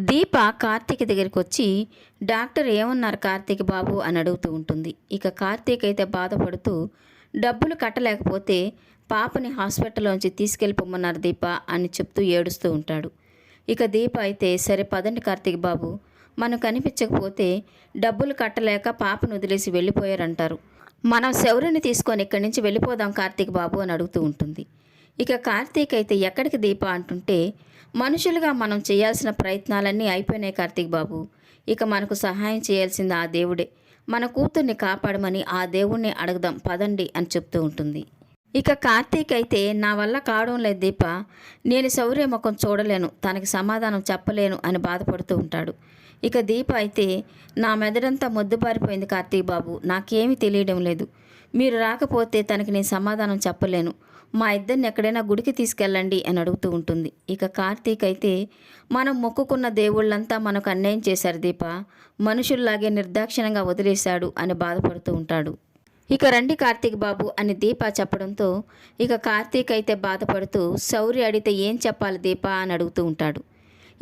దీప కార్తీక్ దగ్గరికి వచ్చి డాక్టర్ ఏమన్నారు కార్తీక్ బాబు? అని అడుగుతూ ఉంటుంది. ఇక కార్తీక్ అయితే బాధపడుతూ డబ్బులు కట్టలేకపోతే పాపని హాస్పిటల్లోంచి తీసుకెళ్ళిపోమన్నారు దీప అని చెప్తూ ఏడుస్తూ ఉంటాడు. ఇక దీప అయితే సరే పదండి కార్తీక్ బాబు. మనం కనిపించకపోతే డబ్బులు కట్టలేక పాపను వదిలేసి వెళ్ళిపోయారంటారు. మనం శౌర్యని తీసుకొని ఇక్కడి నుంచి వెళ్ళిపోదాం కార్తీక్ బాబు అని అడుగుతూ ఉంటుంది. ఇక కార్తీక్ అయితే ఎక్కడికి దీప అంటుంటే మనుషులుగా మనం చేయాల్సిన ప్రయత్నాలన్నీ అయిపోయినాయి కార్తీక్ బాబు. ఇక మనకు సహాయం చేయాల్సింది ఆ దేవుడే. మన కూతుర్ని కాపాడమని ఆ దేవుణ్ణి అడగదాం పదండి అని చెప్తూ ఉంటుంది. ఇక కార్తీక్ అయితే నా వల్ల కావడం లేదు దీప. నేను శౌర్య ముఖం చూడలేను. తనకి సమాధానం చెప్పలేను అని బాధపడుతూ ఉంటాడు. ఇక దీప అయితే నా మెదడంతా మొద్దుబారిపోయింది కార్తీక్ బాబు నాకేమీ తెలియడం లేదు. మీరు రాకపోతే తనకి నేను సమాధానం చెప్పలేను. మా ఇద్దరిని ఎక్కడైనా గుడికి తీసుకెళ్ళండి అని అడుగుతూ ఉంటుంది. ఇక కార్తీక్ అయితే మనం మొక్కుకున్న దేవుళ్ళంతా మనకు అన్యాయం చేశారు దీప. మనుషుల్లాగే నిర్దాక్షిణంగా వదిలేశాడు అని బాధపడుతూ ఉంటాడు. ఇక రండి కార్తీక్ బాబు అని దీప చెప్పడంతో ఇక కార్తీక్ అయితే బాధపడుతూ శౌర్య అడిగితే ఏం చెప్పాలి దీప? అని అడుగుతూ ఉంటాడు.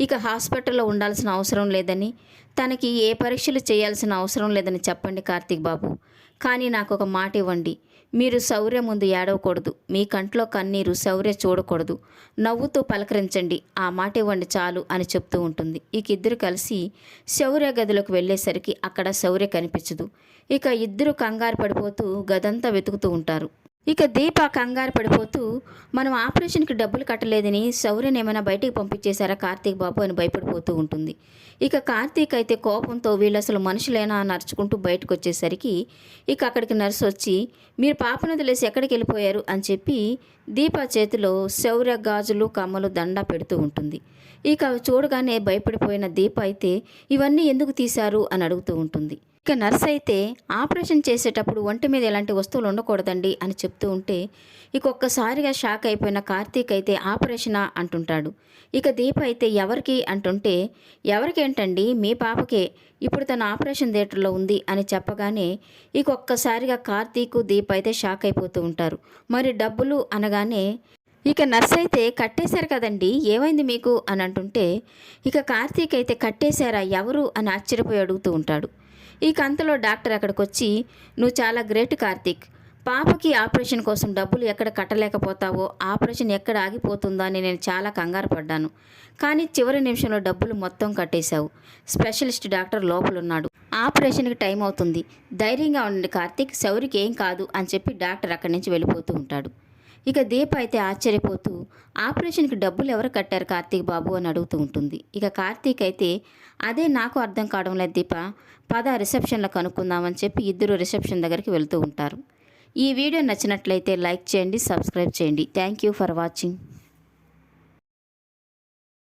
ఇక హాస్పిటల్లో ఉండాల్సిన అవసరం లేదని తనకి ఏ పరీక్షలు చేయాల్సిన అవసరం లేదని చెప్పండి కార్తీక్ బాబు. కానీ నాకు ఒక మాట ఇవ్వండి. మీరు శౌర్య ముందు ఏడవకూడదు. మీ కంట్లో కన్నీరు శౌర్య చూడకూడదు. నవ్వుతూ పలకరించండి. ఆ మాట ఇవ్వండి చాలు అని చెప్తూ ఉంటుంది. ఇక ఇద్దరు కలిసి శౌర్య గదిలోకి వెళ్ళేసరికి అక్కడ శౌర్య కనిపించదు. ఇక ఇద్దరు కంగారు పడిపోతూ గదంతా వెతుకుతూ ఉంటారు. ఇక దీప కంగారు పడిపోతూ మనం ఆపరేషన్కి డబ్బులు కట్టలేదని శౌర్యని ఏమైనా బయటికి పంపించేశారా కార్తీక్ బాబు అని భయపడిపోతూ ఉంటుంది. ఇక కార్తీక్ అయితే కోపంతో వీళ్ళు అసలు మనుషులేనా అని బయటకు వచ్చేసరికి ఇక అక్కడికి నర్సు వచ్చి మీరు పాపను వదిలేసి ఎక్కడికి వెళ్ళిపోయారు? అని చెప్పి దీప చేతిలో శౌర్య గాజులు కమ్మలు దండ పెడుతూ ఉంటుంది. ఇక అవి చూడగానే భయపడిపోయిన దీప అయితే ఇవన్నీ ఎందుకు తీశారు? అని అడుగుతూ ఉంటుంది. ఇక నర్స్ అయితే ఆపరేషన్ చేసేటప్పుడు ఒంటి మీద ఎలాంటి వస్తువులు ఉండకూడదండి అని చెప్తూ ఉంటే ఇక ఒక్కసారిగా షాక్ అయిపోయిన కార్తీక్ అయితే ఆపరేషనా అంటుంటాడు. ఇక దీప అయితే ఎవరికి అంటుంటే ఎవరికేంటండి మీ పాపకే ఇప్పుడు తన ఆపరేషన్ థియేటర్లో ఉంది అని చెప్పగానే ఇక ఒక్కసారిగా కార్తీక్ దీప అయితే షాక్ అయిపోతూ ఉంటారు. మరి డబ్బులు అనగానే ఇక నర్స్ అయితే కట్టేశారు కదండి ఏమైంది మీకు? అని అంటుంటే ఇక కార్తీక్ అయితే కట్టేశారా ఎవరు? అని ఆశ్చర్యపోయి అడుగుతూ ఉంటాడు. ఈ కంతలో డాక్టర్ అక్కడికి వచ్చి నువ్వు చాలా గ్రేట్ కార్తీక్. పాపకి ఆపరేషన్ కోసం డబ్బులు ఎక్కడ కట్టలేకపోతావో ఆపరేషన్ ఎక్కడ ఆగిపోతుందో అని నేను చాలా కంగారు పడ్డాను. కానీ చివరి నిమిషంలో డబ్బులు మొత్తం కట్టేశావు. స్పెషలిస్ట్ డాక్టర్ లోపల ఉన్నాడు ఆపరేషన్కి టైం అవుతుంది. ధైర్యంగా ఉండండి కార్తీక్. శౌరికి ఏం కాదు అని చెప్పి డాక్టర్ అక్కడి నుంచి వెళ్ళిపోతూ ఉంటాడు. ఇక దీప అయితే ఆశ్చర్యపోతూ ఆపరేషన్కి డబ్బులు ఎవరు కట్టారు కార్తీక్ బాబు? అని అడుగుతూ ఉంటుంది. ఇక కార్తీక్ అయితే అదే నాకు అర్థం కావడం లేదు దీప. పద రిసెప్షన్లో కనుక్కుందామని చెప్పి ఇద్దరు రిసెప్షన్ దగ్గరికి వెళ్తూ ఉంటారు. ఈ వీడియో నచ్చినట్లయితే లైక్ చేయండి సబ్స్క్రైబ్ చేయండి. Thank you for watching.